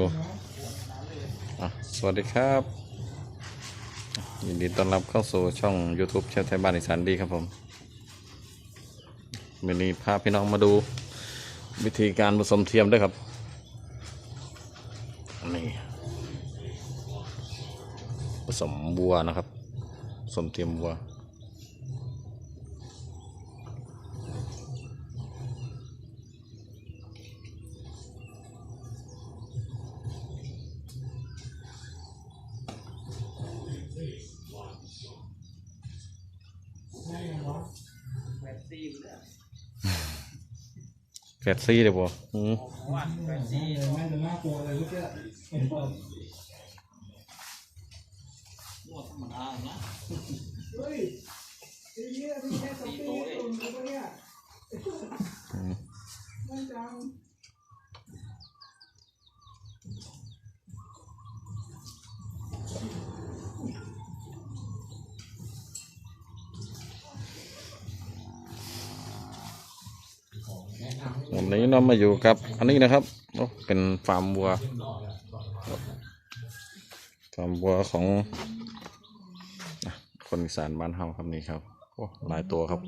อ้อะสวัสดีครับยินดีต้อนรับเข้าสู่ช่อง YouTube เชฟไทยบ้านอีสานดีครับผมวันนี้พาพี่น้องมาดูวิธีการผสมเทียมด้วยครับนี่ผสมบัวนะครับผสมเทียมบัว แฟดซี่เลยบ่อืมแม่งจะน่ากลัวเลยเมื่อกี้เห็นเปิดเฮ้ย วันนี้เรามาอยู่กับ อันนี้นะครับเป็นฟาร์มวัวฟาร์มวัวของคนอีสานบ้านเฮาครับนี่ครับโอ้หลายตัวครับ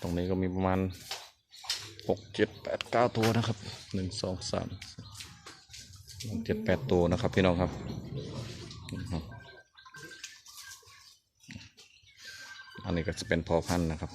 ตรงนี้ก็มีประมาณหกเจ็ดแปดเก้าตัวนะครับหนึ่งสองสามเจ็ดแปดตัวนะครับพี่น้องครับ อันนี้ก็จะเป็นพอพันธุ์นะครับ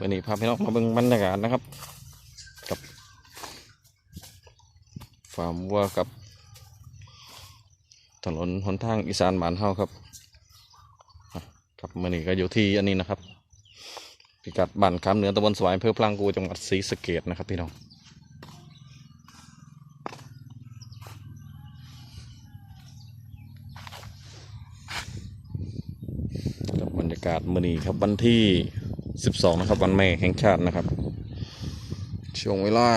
วันนี้พาพี่น้องมาเบิ่งบรรยากาศนะครับ กับฟาร์มวัวกับ ถนนหนทางอีสานบ้านเฮาครับ ครับมื่อนี้ก็อยู่ที่อันนี้นะครับ พิกัดบ้านคำเหนือตำบลสวายอำเภอพลางกูจังหวัดศรีสะเกดนะครับพี่น้องบรรยากาศมื่อนี้ครับวันที่ 12 นะครับ วันแม่แห่งชาตินะครับ ช่วงเวลา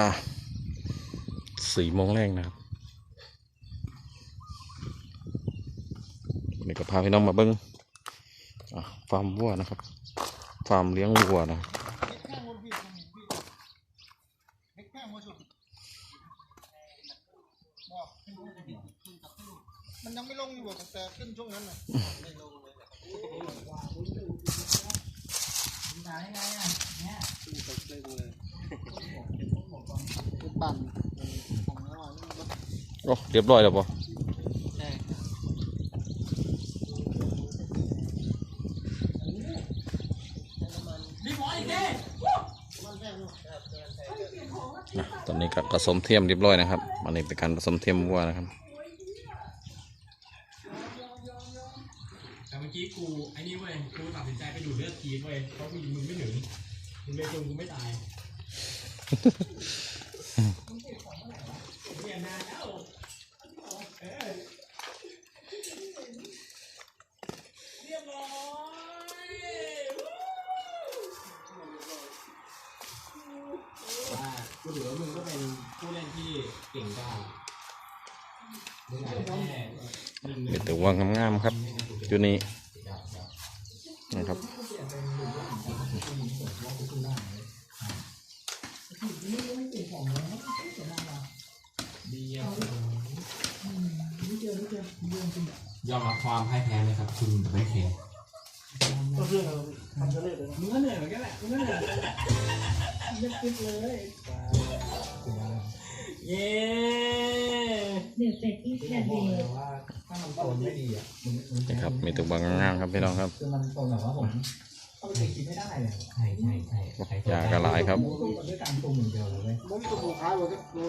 4โมงแรกนะครับนนี้ก็พาพี่น้องมาเบิ้งาร์มวัวนะครับ ฟาร์มเลี้ยงวัวนะครับมันยังไม่ลงอยู่ตั้งแต่ขึ้นช่วงนั้นน่ะไม่ลงเลยถ่ายไงอะเนี่ยตกเลยเลยเป็นปั่นของแล้วอะนี่มันก็โอ้เรียบร้อยแล้วปะ นะตอนนี้ก็ผสมเทียมเรียบร้อยนะครับ อันนี้เป็นการผสมเทียมวัวนะครับ แต่เมื่อกี้กูไอ้นี่เว้ยกูตัดสินใจไปดูดเลือดทีเว้ยเพราะกูยิงมึงไม่ถึงมึงเลยจนกูไม่ตายเรียนนานแล้ว มึงอาจจะแค่หนึ่งหมีนึ่งแต่วัวงามๆครับอยู่นี่นะครับยอมรับความพ่ายแพ้ไหมครับ คุณไม่แพ้ก็เรื่องเราทำจะเล่นเลยมึงก็เหนื่อยเหมือนกันแหละมึงก็เหนื่อยไม่คิดเลย เย้เดือดเป็ดอีแคเดย์ว่าถ้ามันโตไม่ดีอะมันมันนะครับมีแต่วัวงามๆครับพี่น้องครับคือมันโตแบบว่าผมเขาไปกินไม่ได้เลยใช่ใช่ใช่ใช่ยากระหลายครับด้วยการปรุงอย่างเดียวเลยเว้ยมันมีตัวผูกขายหมดก็ดู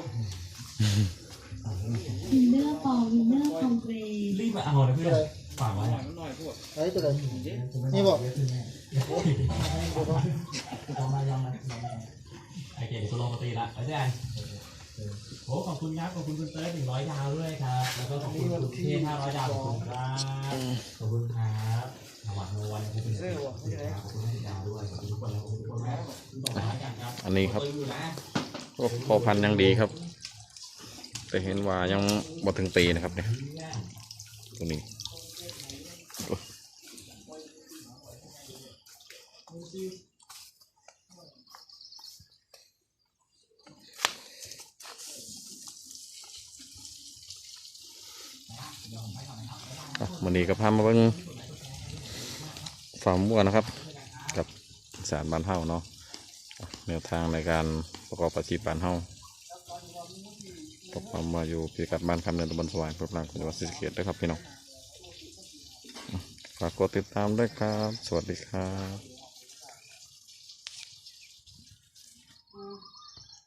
วินเนอร์ฟอร์วินเนอร์คอมเกรรีบมาเอานะเพื่อนฝากไว้ไอ้ตัวไหนนี่บอกลองมายองมาไอเกมโซโลปกติละอาจารย์ โอ้ขอบคุณครับขอบคุณคุณเต้ยหนึ่งร้อยดาวด้วยครับ แล้วก็ขอบคุณคุณเทพห้าร้อยดาวขอบคุณครับขอบคุณครับสวัสดีวันขอบคุณครับขอบคุณให้ดาวด้วยขอบคุณทุกคนแล้วขอบคุณทุกคนมากต่อมากันครับอันนี้ครับโอ้พอพันยังดีครับ แต่เห็นว่ายังบ่ถึงปีนะครับเนี่ยตรงนี้โอ้อะ วันนี้ก็พามาเบิ้งฟาร์มวัวนะครับ กับสารบ้านเฮาเนาะแนวทางในการประกอบอาชีพบ้านเฮาผมมาอยู่พิกัดบ้านคำเนินตะบนสว่างพระพลางจังหวัดศรีสะเกษด้วยครับพี่น้องฝากกดติดตามด้วยครับ สวัสดีครับ